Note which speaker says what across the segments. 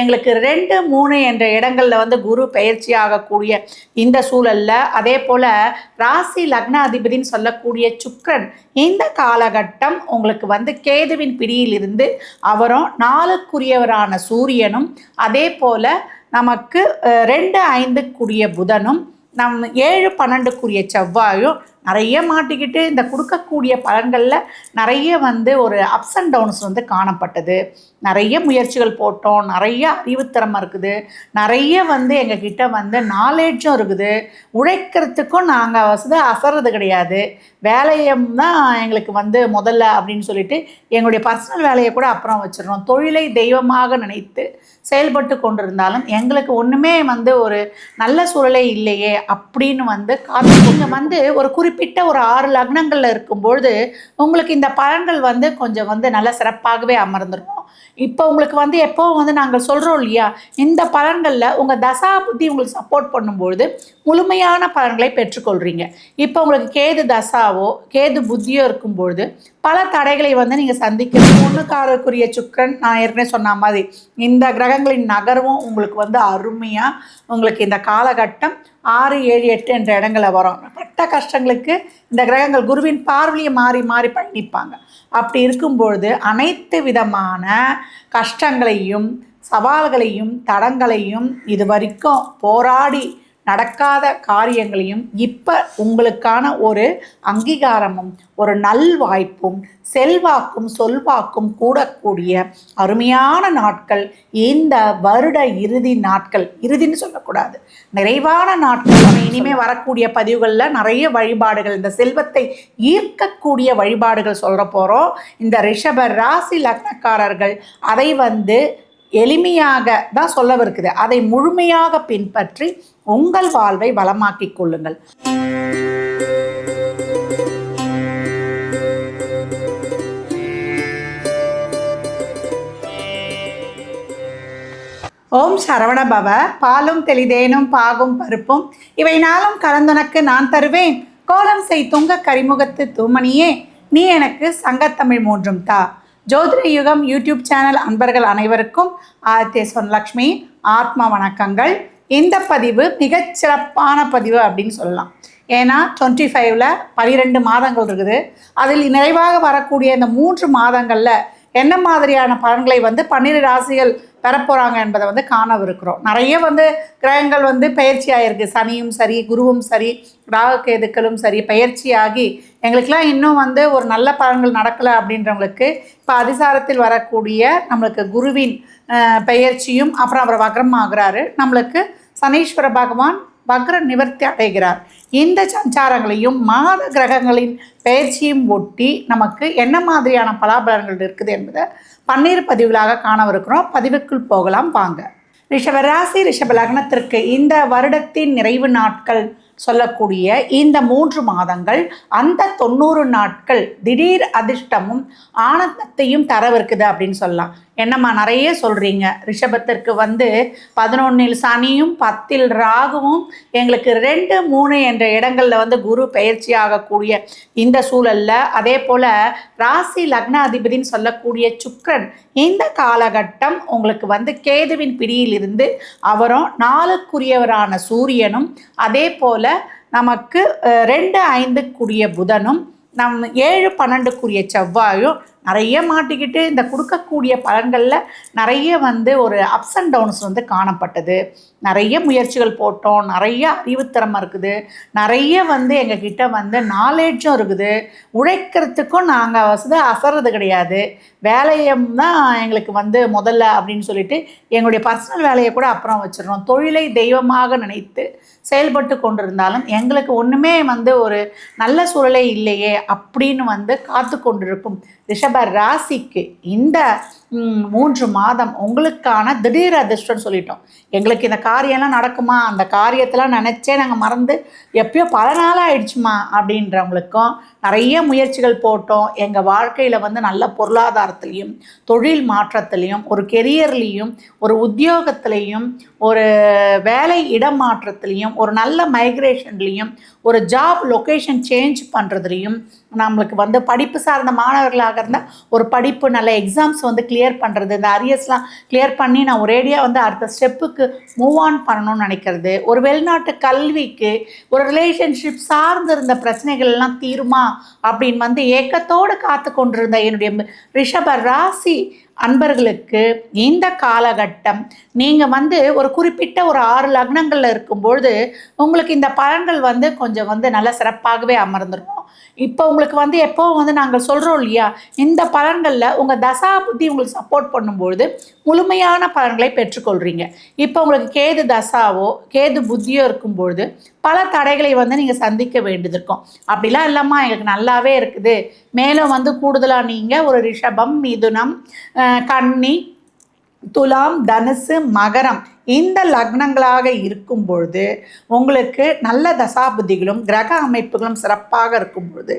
Speaker 1: எங்களுக்கு ரெண்டு மூணு என்ற இடங்களில் வந்து குரு பயிற்சி ஆகக்கூடிய இந்த சூழலில் அதே போல் ராசி லக்னாதிபதினு சொல்லக்கூடிய சுக்கரன் இந்த காலகட்டம் உங்களுக்கு வந்து கேதுவின் பிடியிலிருந்து அவரும் நாளுக்குரியவரான சூரியனும் அதே போல் நமக்கு ரெண்டு ஐந்துக்குரிய புதனும் நம் ஏழு பன்னெண்டுக்குரிய செவ்வாயும் நிறைய மாட்டிக்கிட்டு இந்த கொடுக்கக்கூடிய பலன்களில் நிறைய வந்து ஒரு அப்ஸ் அண்ட் டவுன்ஸ் வந்து காணப்பட்டது நிறைய முயற்சிகள் போட்டோம் நிறைய அறிவுத்திறமை இருக்குது நிறைய வந்து எங்ககிட்ட வந்து நாலேஜும் இருக்குது உழைக்கிறதுக்கும் நாங்கள் வசதி அசர்றது கிடையாது வேலையம் தான் எங்களுக்கு வந்து முதல்ல அப்படின்னு சொல்லிட்டு எங்களுடைய பர்சனல் வேலையை கூட அப்புறம் வச்சிடணும் தொழிலை தெய்வமாக நினைத்து செயல்பட்டு கொண்டிருந்தாலும் எங்களுக்கு ஒன்றுமே வந்து ஒரு நல்ல சூழலே இல்லையே அப்படின்னு வந்து காத்து வந்து ஒரு குறி குறிப்பிட்ட ஒரு ஆறு லக்னங்களில் இருக்கும்பொழுது உங்களுக்கு இந்த பலன்கள் வந்து கொஞ்சம் வந்து நல்லா சிறப்பாகவே அமர்ந்துருக்கும் இப்போ உங்களுக்கு வந்து எப்போ வந்து நாங்கள் சொல்கிறோம் இல்லையா இந்த பலன்களில் உங்கள் தசா புத்தி உங்களுக்கு சப்போர்ட் பண்ணும்பொழுது முழுமையான பலன்களை பெற்றுக்கொள்கிறீங்க இப்போ உங்களுக்கு கேது தசாவோ கேது புத்தியோ இருக்கும்பொழுது பல தடைகளை வந்து நீங்கள் சந்திக்க மூணுக்காரருக்குரிய சுக்கரன் நான் ஏற்கனவே சொன்ன மாதிரி இந்த கிரகங்களின் நகர்வும் உங்களுக்கு வந்து அருமையாக உங்களுக்கு இந்த காலகட்டம் ஆறு ஏழு எட்டு என்ற இடங்களில் வரும் பட்ட கஷ்டங்களுக்கு இந்த கிரகங்கள் குருவின் பார்வையை மாறி மாறி பயணிப்பாங்க அப்படி இருக்கும்பொழுது அனைத்து விதமான கஷ்டங்களையும் சவால்களையும் தடங்களையும் இது வரைக்கும் போராடி நடக்காத காரியங்களையும் இப்போ உங்களுக்கான ஒரு அங்கீகாரமும் ஒரு நல்வாய்ப்பும் செல்வாக்கும் சொல்வாக்கும் கூடக்கூடிய அருமையான நாட்கள் இந்த வருட இறுதி நாட்கள் இறுதின்னு சொல்லக்கூடாது நிறைவான நாட்கள் நம்ம இனிமேல் வரக்கூடிய பதிவுகளில் நிறைய வழிபாடுகள் இந்த செல்வத்தை ஈர்க்கக்கூடிய வழிபாடுகள் சொல்கிற போகிறோம் இந்த ரிஷப ராசி லக்னக்காரர்கள் அதை வந்து எளிமையாக தான் சொல்லவிருக்குது அதை முழுமையாக பின்பற்றி உங்கள் வாழ்வை வளமாக்கிக் கொள்ளுங்கள் ஓம் சரவணபவ பாலும் தெளிதேனும் பாகும் பருப்பும் இவை நாளும் கலந்துனக்கு நான் தருவேன் கோலம் செய் துங்க கரிமுகத்து தூமணியே நீ எனக்கு சங்கத்தமிழ் மூன்றும் தா ஜோதிட யுகம் யூடியூப் சேனல் அன்பர்கள் அனைவருக்கும் ஆதித்ய லக்ஷ்மி ஆத்மா வணக்கங்கள் இந்த பதிவு மிகச்சிறப்பான பதிவு அப்படின்னு சொல்லலாம் ஏன்னா டுவெண்ட்டி ஃபைவ்ல பனிரெண்டு மாதங்கள் இருக்குது அதில் நிறைவாக வரக்கூடிய இந்த மூன்று மாதங்களில் என்ன மாதிரியான பலன்களை வந்து பன்னிரு ராசிகள் பெறப்போகிறாங்க என்பதை வந்து காணவிருக்கிறோம் நிறைய வந்து கிரகங்கள் வந்து பயிற்சியாகிருக்கு சனியும் சரி குருவும் சரி கேதுக்களும் சரி பயிற்சியாகி எங்களுக்கெலாம் இன்னும் வந்து ஒரு நல்ல பலன்கள் நடக்கலை அப்படின்றவங்களுக்கு இப்போ அதிசாரத்தில் வரக்கூடிய நம்மளுக்கு குருவின் பயிற்சியும் அப்புறம் அவர் வக்ரம் ஆகிறாரு நம்மளுக்கு சனீஸ்வர பகவான் வக்ர நிவர்த்தி அடைகிறார் இந்த சஞ்சாரங்களையும் மாத கிரகங்களின் பயிற்சியும் ஒட்டி நமக்கு என்ன மாதிரியான பலாபலன்கள் இருக்குது என்பதை பன்னீர் பதிவுகளாக காணவிருக்கிறோம் பதிவுக்குள் போகலாம் வாங்க ரிஷபராசி ரிஷப லக்னத்திற்கு இந்த வருடத்தின் நிறைவு நாட்கள் சொல்லக்கூடிய இந்த மூன்று மாதங்கள் அந்த தொண்ணூறு நாட்கள் திடீர் அதிர்ஷ்டமும் ஆனந்தத்தையும் தரவிருக்குது அப்படின்னு சொல்லலாம் என்னம்மா நிறைய சொல்கிறீங்க ரிஷபத்திற்கு வந்து பதினொன்னில் சனியும் பத்தில் ராகுவும் எங்களுக்கு ரெண்டு மூணு என்ற இடங்களில் வந்து குரு பயிற்சி ஆகக்கூடிய இந்த சூழலில் அதே போல் ராசி லக்ன அதிபதின்னு சொல்லக்கூடிய சுக்கரன் இந்த காலகட்டம் உங்களுக்கு வந்து கேதுவின் பிடியிலிருந்து அவரும் நாளுக்குரியவரான சூரியனும் அதே போல் போல நமக்கு ரெண்டு ஐந்துக்குரிய புதனும் நம் ஏழு பன்னெண்டுக்குரிய செவ்வாயும் நிறைய மாட்டிக்கிட்டு இந்த கொடுக்கக்கூடிய பலன்களில் நிறைய வந்து ஒரு அப்ஸ் அண்ட் டவுன்ஸ் வந்து காணப்பட்டது நிறைய முயற்சிகள் போட்டோம் நிறைய அறிவுத்திறமை இருக்குது நிறைய வந்து எங்ககிட்ட வந்து நாலேஜும் இருக்குது உழைக்கிறதுக்கும் நாங்கள் வசதி அசர்றது கிடையாது வேலையம் தான் எங்களுக்கு வந்து முதல்ல அப்படின்னு சொல்லிட்டு எங்களுடைய பர்சனல் வேலையை கூட அப்புறம் வச்சிடறோம் தொழிலை தெய்வமாக நினைத்து செயல்பட்டு கொண்டிருந்தாலும் எங்களுக்கு ஒன்றுமே வந்து ஒரு நல்ல சூழலே இல்லையே அப்படின்னு வந்து காத்து கொண்டிருக்கும் ரிஷப் ரிஷப ராசிக்கு இந்த மூன்று மாதம் உங்களுக்கான திடீர் அதிர்ஷ்டம்னு சொல்லிட்டோம் எங்களுக்கு இந்த காரியம்லாம் நடக்குமா அந்த காரியத்தெல்லாம் நினச்சே நாங்கள் மறந்து எப்பயோ பல நாள் ஆயிடுச்சுமா அப்படின்றவங்களுக்கும் நிறைய முயற்சிகள் போட்டோம் எங்கள் வாழ்க்கையில் வந்து நல்ல பொருளாதாரத்துலேயும் தொழில் மாற்றத்துலேயும் ஒரு கெரியர்லேயும் ஒரு உத்தியோகத்துலேயும் ஒரு வேலை இடம் மாற்றத்துலேயும் ஒரு நல்ல மைக்ரேஷன்லேயும் ஒரு ஜாப் லொக்கேஷன் சேஞ்ச் பண்ணுறதுலேயும் நம்மளுக்கு வந்து படிப்பு சார்ந்த மாணவர்களாக இருந்தால் ஒரு படிப்பு நல்ல எக்ஸாம்ஸ் வந்து கிளியர் கிளியர் பண்ணுறது இந்த அரியர்ஸ்லாம் கிளியர் பண்ணி நான் ஒரேடியாக வந்து அடுத்த ஸ்டெப்புக்கு மூவ் ஆன் பண்ணணும்னு நினைக்கிறது ஒரு வெளிநாட்டு கல்விக்கு ஒரு ரிலேஷன்ஷிப் சார்ந்திருந்த பிரச்சனைகள் பிரச்சனைகள்லாம் தீருமா அப்படின்னு வந்து ஏக்கத்தோடு காத்து கொண்டிருந்த என்னுடைய ரிஷப ராசி அன்பர்களுக்கு இந்த காலகட்டம் நீங்கள் வந்து ஒரு குறிப்பிட்ட ஒரு ஆறு லக்னங்களில் இருக்கும்பொழுது உங்களுக்கு இந்த பலன்கள் வந்து கொஞ்சம் வந்து நல்லா சிறப்பாகவே அமர்ந்துருக்கும் இப்போ உங்களுக்கு வந்து எப்போ வந்து நாங்கள் சொல்கிறோம் இல்லையா இந்த பலன்களில் உங்கள் தசா புத்தி உங்களுக்கு சப்போர்ட் பண்ணும்பொழுது முழுமையான பலன்களை பெற்றுக்கொள்கிறீங்க இப்போ உங்களுக்கு கேது தசாவோ கேது புத்தியோ இருக்கும்பொழுது பல தடைகளை வந்து நீங்கள் சந்திக்க வேண்டியது இருக்கும் அப்படிலாம் இல்லைம்மா எங்களுக்கு நல்லாவே இருக்குது மேலும் வந்து கூடுதலாக நீங்கள் ஒரு ரிஷபம் மிதுனம் கன்னி துலாம் தனுசு மகரம் இந்த லக்னங்களாக இருக்கும் பொழுது உங்களுக்கு நல்ல தசாபுதிகளும் கிரக அமைப்புகளும் சிறப்பாக இருக்கும் பொழுது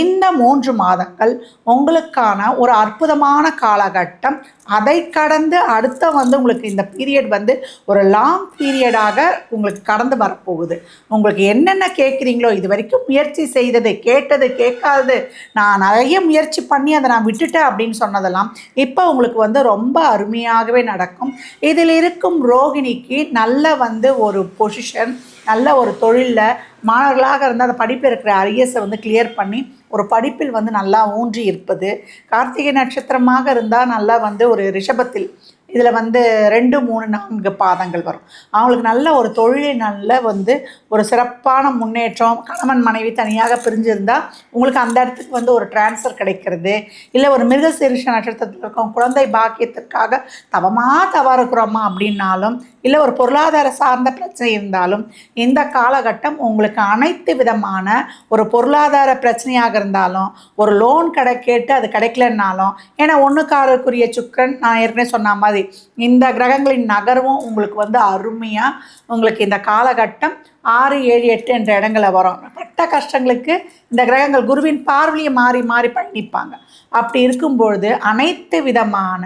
Speaker 1: இந்த மூன்று மாதங்கள் உங்களுக்கான ஒரு அற்புதமான காலகட்டம் அதை கடந்து அடுத்த வந்து உங்களுக்கு இந்த பீரியட் வந்து ஒரு லாங் பீரியடாக உங்களுக்கு கடந்து வரப்போகுது உங்களுக்கு என்னென்ன கேட்குறீங்களோ இது வரைக்கும் முயற்சி செய்தது கேட்டது கேட்காதது நான் நிறைய முயற்சி பண்ணி அதை நான் விட்டுட்டேன் அப்படின்னு சொன்னதெல்லாம் இப்போ உங்களுக்கு வந்து ரொம்ப அருமையாகவே நடக்கும் இதில் இருக்கும் ரோ ரோகிணிக்கு நல்ல வந்து ஒரு பொசிஷன் நல்ல ஒரு தொழிலில் மாணவர்களாக இருந்தால் அந்த படிப்பில் இருக்கிற அரியஸை வந்து கிளியர் பண்ணி ஒரு படிப்பில் வந்து நல்லா ஊன்றி இருப்பது கார்த்திகை நட்சத்திரமாக இருந்தால் நல்லா வந்து ஒரு ரிஷபத்தில் இதில் வந்து ரெண்டு மூணு நான்கு பாதங்கள் வரும் அவங்களுக்கு நல்ல ஒரு நல்ல வந்து ஒரு சிறப்பான முன்னேற்றம் கணவன் மனைவி தனியாக பிரிஞ்சிருந்தால் உங்களுக்கு அந்த இடத்துக்கு வந்து ஒரு டிரான்ஸ்ஃபர் கிடைக்கிறது இல்லை ஒரு மிருகசீரிஷ நட்சத்திரத்தில் இருக்கும் குழந்தை பாக்கியத்திற்காக தவமாக தவா இருக்கிறோமா அப்படின்னாலும் இல்லை ஒரு பொருளாதார சார்ந்த பிரச்சனை இருந்தாலும் இந்த காலகட்டம் உங்களுக்கு அனைத்து விதமான ஒரு பொருளாதார பிரச்சனையாக இருந்தாலும் ஒரு லோன் கடை கேட்டு அது கிடைக்கலன்னாலும் ஏன்னா ஒன்றுக்காரருக்குரிய சுக்கரன் நான் ஏற்கனவே சொன்ன மாதிரி இந்த கிரகங்களின் நகர்வும் உங்களுக்கு வந்து அருமையாக உங்களுக்கு இந்த காலகட்டம் ஆறு ஏழு எட்டு என்ற இடங்களில் வரும் பட்ட கஷ்டங்களுக்கு இந்த கிரகங்கள் குருவின் பார்வையை மாறி மாறி பண்ணிப்பாங்க அப்படி இருக்கும்பொழுது அனைத்து விதமான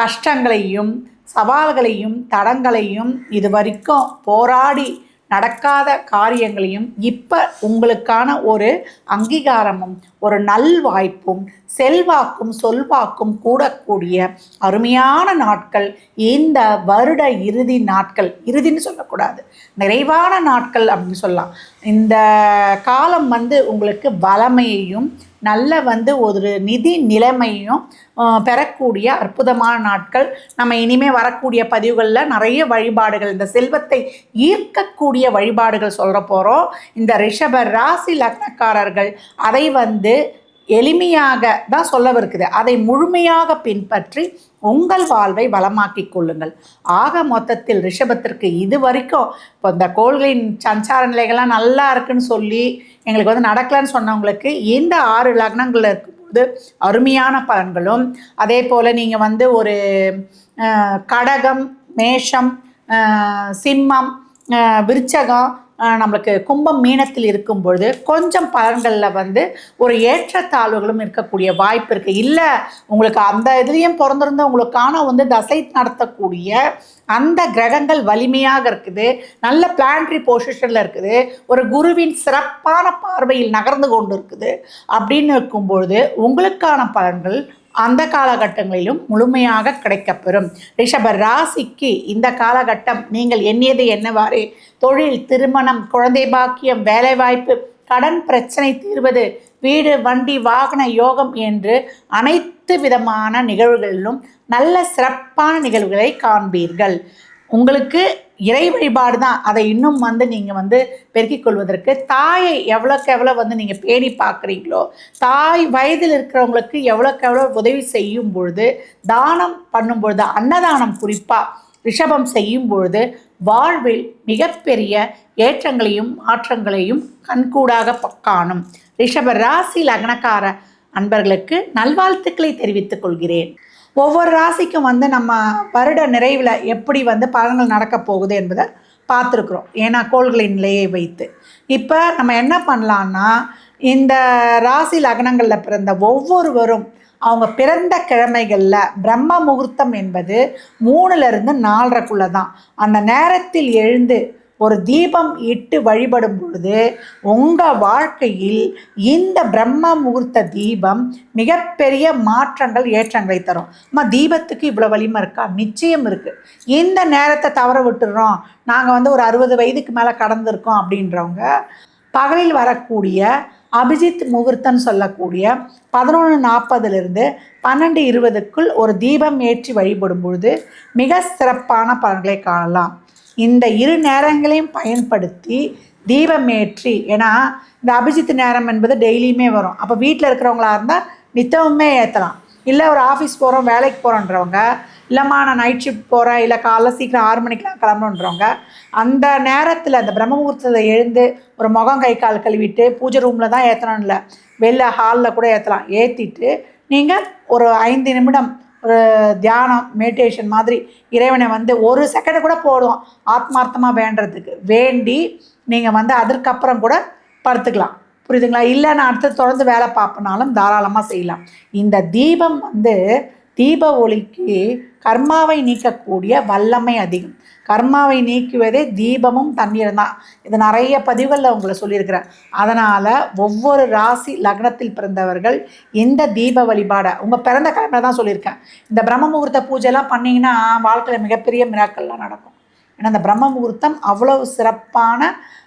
Speaker 1: கஷ்டங்களையும் சவால்களையும் தடங்களையும் இது வரைக்கும் போராடி நடக்காத காரியங்களையும் இப்போ உங்களுக்கான ஒரு அங்கீகாரமும் ஒரு நல்வாய்ப்பும் செல்வாக்கும் சொல்வாக்கும் கூடக்கூடிய அருமையான நாட்கள் இந்த வருட இறுதி நாட்கள் இறுதின்னு சொல்லக்கூடாது நிறைவான நாட்கள் அப்படின்னு சொல்லலாம் இந்த காலம் வந்து உங்களுக்கு வளமையையும் நல்ல வந்து ஒரு நிதி நிலைமையும் பெறக்கூடிய அற்புதமான நாட்கள் நம்ம இனிமேல் வரக்கூடிய பதிவுகளில் நிறைய வழிபாடுகள் இந்த செல்வத்தை ஈர்க்கக்கூடிய வழிபாடுகள் சொல்கிற போகிறோம் இந்த ரிஷப ராசி லக்னக்காரர்கள் அதை வந்து எளிமையாக தான் சொல்லவிருக்குது அதை முழுமையாக பின்பற்றி உங்கள் வாழ்வை வளமாக்கிக் கொள்ளுங்கள் ஆக மொத்தத்தில் ரிஷபத்திற்கு இது வரைக்கும் இப்போ இந்த கோள்களின் சஞ்சார நிலைகள்லாம் நல்லா இருக்குன்னு சொல்லி எங்களுக்கு வந்து நடக்கலன்னு சொன்னவங்களுக்கு இந்த ஆறு லக்னங்களில் இருக்கும்போது அருமையான பலன்களும் அதே போல் நீங்கள் வந்து ஒரு கடகம் மேஷம் சிம்மம் விருச்சகம் நம்மளுக்கு கும்பம் மீனத்தில் இருக்கும் பொழுது கொஞ்சம் பலன்களில் வந்து ஒரு ஏற்றத்தாழ்வுகளும் இருக்கக்கூடிய வாய்ப்பு இருக்குது இல்லை உங்களுக்கு அந்த இதுலேயும் பிறந்திருந்த உங்களுக்கான வந்து தசை நடத்தக்கூடிய அந்த கிரகங்கள் வலிமையாக இருக்குது நல்ல பிளான்ட்ரி பொசிஷனில் இருக்குது ஒரு குருவின் சிறப்பான பார்வையில் நகர்ந்து கொண்டு இருக்குது அப்படின்னு இருக்கும்பொழுது உங்களுக்கான பலன்கள் அந்த காலகட்டங்களிலும் முழுமையாக கிடைக்கப்பெறும் ரிஷப ராசிக்கு இந்த காலகட்டம் நீங்கள் எண்ணியது என்னவாறு தொழில் திருமணம் குழந்தை பாக்கியம் வேலைவாய்ப்பு கடன் பிரச்சனை தீர்வது வீடு வண்டி வாகன யோகம் என்று அனைத்து விதமான நிகழ்வுகளிலும் நல்ல சிறப்பான நிகழ்வுகளை காண்பீர்கள் உங்களுக்கு இறை வழிபாடு தான் அதை இன்னும் வந்து நீங்கள் வந்து பெருக்கிக் கொள்வதற்கு தாயை எவ்வளோக்கு எவ்வளோ வந்து நீங்கள் பேணி பார்க்குறீங்களோ தாய் வயதில் இருக்கிறவங்களுக்கு எவ்வளோக்கு எவ்வளோ உதவி செய்யும் பொழுது தானம் பண்ணும் பொழுது அன்னதானம் குறிப்பாக ரிஷபம் செய்யும் பொழுது வாழ்வில் மிகப்பெரிய ஏற்றங்களையும் மாற்றங்களையும் கண்கூடாக காணும் ரிஷப ராசி லக்னக்கார அன்பர்களுக்கு நல்வாழ்த்துக்களை தெரிவித்துக் கொள்கிறேன் ஒவ்வொரு ராசிக்கும் வந்து நம்ம வருட நிறைவில் எப்படி வந்து பலன்கள் நடக்கப் போகுது என்பதை பார்த்துருக்குறோம் ஏன்னா கோள்களின் நிலையை வைத்து இப்போ நம்ம என்ன பண்ணலான்னா இந்த ராசி லக்னங்களில் பிறந்த ஒவ்வொருவரும் அவங்க பிறந்த கிழமைகளில் பிரம்ம முகூர்த்தம் என்பது மூணுலேருந்து நாலரைக்குள்ளே தான் அந்த நேரத்தில் எழுந்து ஒரு தீபம் இட்டு வழிபடும் பொழுது உங்கள் வாழ்க்கையில் இந்த பிரம்ம முகூர்த்த தீபம் மிகப்பெரிய மாற்றங்கள் ஏற்றங்களை தரும் அம்மா தீபத்துக்கு இவ்வளோ வலிமை இருக்கா நிச்சயம் இருக்குது இந்த நேரத்தை தவற விட்டுடுறோம் நாங்கள் வந்து ஒரு அறுபது வயதுக்கு மேலே கடந்திருக்கோம் அப்படின்றவங்க பகலில் வரக்கூடிய அபிஜித் முகூர்த்தன்னு சொல்லக்கூடிய பதினொன்று நாற்பதுலேருந்து பன்னெண்டு இருபதுக்குள் ஒரு தீபம் ஏற்றி வழிபடும் பொழுது மிக சிறப்பான பலன்களை காணலாம் இந்த இரு நேரங்களையும் பயன்படுத்தி தீபமேற்றி ஏன்னா இந்த அபிஜித் நேரம் என்பது டெய்லியுமே வரும் அப்போ வீட்டில் இருக்கிறவங்களா இருந்தால் நித்தமுமே ஏற்றலாம் இல்லை ஒரு ஆஃபீஸ் போகிறோம் வேலைக்கு போகிறோன்றவங்க இல்லைம்மா நான் நைட் ஷிஃப்ட் போகிறேன் இல்லை காலைல சீக்கிரம் ஆறு மணிக்கெலாம் கிளம்பணுன்றவங்க அந்த நேரத்தில் அந்த பிரம்ம எழுந்து ஒரு முகம் கை கால் கழுவிட்டு பூஜை ரூமில் தான் ஏற்றணும் இல்லை வெளில ஹாலில் கூட ஏற்றலாம் ஏற்றிட்டு நீங்கள் ஒரு ஐந்து நிமிடம் ஒரு தியானம் மெடிடேஷன் மாதிரி இறைவனை வந்து ஒரு செகண்டை கூட போடுவோம் ஆத்மார்த்தமாக வேண்டுறதுக்கு வேண்டி நீங்கள் வந்து அதற்கப்புறம் கூட படுத்துக்கலாம் புரியுதுங்களா இல்லை நான் அடுத்து தொடர்ந்து வேலை பார்ப்பனாலும் தாராளமாக செய்யலாம் இந்த தீபம் வந்து தீப ஒளிக்கு கர்மாவை நீக்கக்கூடிய வல்லமை அதிகம் கர்மாவை நீக்குவதே தீபமும் தண்ணீரும் தான் இது நிறைய பதிவுகளில் உங்களை சொல்லியிருக்கிறேன் அதனால் ஒவ்வொரு ராசி லக்னத்தில் பிறந்தவர்கள் இந்த தீப வழிபாடை உங்கள் பிறந்த கிழமை தான் சொல்லியிருக்கேன் இந்த பிரம்ம முகூர்த்த பூஜைலாம் பண்ணிங்கன்னா வாழ்க்கையில் மிகப்பெரிய மிராக்கள்லாம் நடக்கும் ஏன்னா அந்த பிரம்ம முகூர்த்தம் அவ்வளோ சிறப்பான